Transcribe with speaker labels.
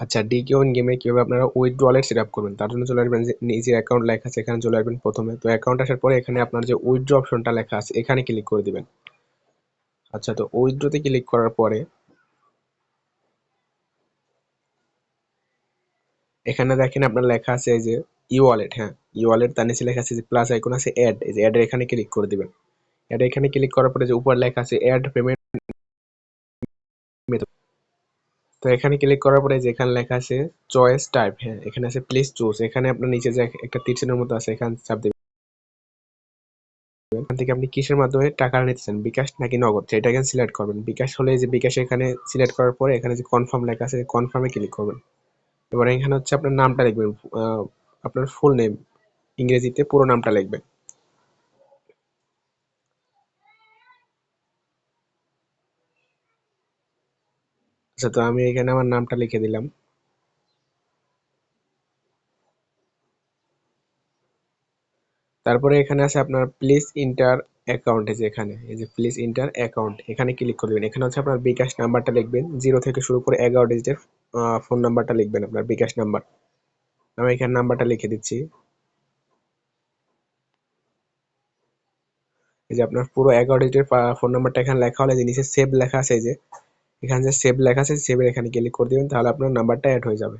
Speaker 1: আচ্ছা ডি কিউন গেমে কীভাবে আপনারা উইথড্রয়ালের সেট আপ করবেন? তার জন্য চলে আসবেন যে নিজের অ্যাকাউন্ট লেখা আছে, এখানে চলে আসবেন প্রথমে। তো অ্যাকাউন্ট আসার পরে এখানে আপনার যে উইথড্র অপশনটা লেখা আছে, এখানে ক্লিক করে দিবেন। আচ্ছা তো উইথড্রতে ক্লিক করার পরে এখানে দেখেন আপনার লেখা আছে যে ই ওয়ালেট হ্যাঁ। ই ওয়ালেট তার নিচে লেখা আছে যে প্লাস আইকন আছে অ্যাড এই যে অ্যাডের এখানে ক্লিক করে দিবেন। অ্যাড এখানে ক্লিক করার পরে যে উপর লেখা আছে অ্যাড পেমেন্ট তো এখানে ক্লিক করার পরে যেখানে লেখা আছে চয়েস টাইপ হ্যাঁ এখানে আছে প্লিজ চুজ এখানে আপনার নিচে যে একটা তীর চিহ্নের মতো আছে, এখানে চাপ দেবেন। এখান থেকে আপনি কিসের মাধ্যমে টাকা নিতেছেন, বিকাশ নাকি নগদ? সেটা এখানে সিলেক্ট করবেন। বিকাশ হলে যে বিকাশ এখানে সিলেক্ট করার পরে এখানে যে কনফার্ম লেখা আছে কনফার্মে ক্লিক করবেন। এবার এখানে হচ্ছে আপনার নামটা লিখবেন আপনার ফুল নেম ইংরেজিতে পুরো নামটা লিখবেন। আচ্ছা তো আমি এখানে আমার নামটা লিখে দিলাম। তারপরে এখানে আছে আপনার প্লিজ ইন্টার অ্যাকাউন্ট যে এখানে, এই যে প্লিজ ইন্টার অ্যাকাউন্ট এখানে ক্লিক করবেন এখানে হচ্ছে আপনার বিকাশ নাম্বারটা লিখবেন জিরো থেকে শুরু করে এগারো ডিজিটের ফোন নাম্বারটা লিখবেন আপনার বিকাশ নাম্বার। আমি এখানে নাম্বারটা লিখে দিচ্ছি। এই যে আপনার পুরো এগারো ডিজিটের ফোন নাম্বারটা এখানে লেখা হলে যে নিচে সেভ লেখা আছে যে। এখানে যে সেভ লেখা আছে সেভের এখানে ক্লিক করে দিবেন, তাহলে আপনার নাম্বারটা অ্যাড হয়ে যাবে।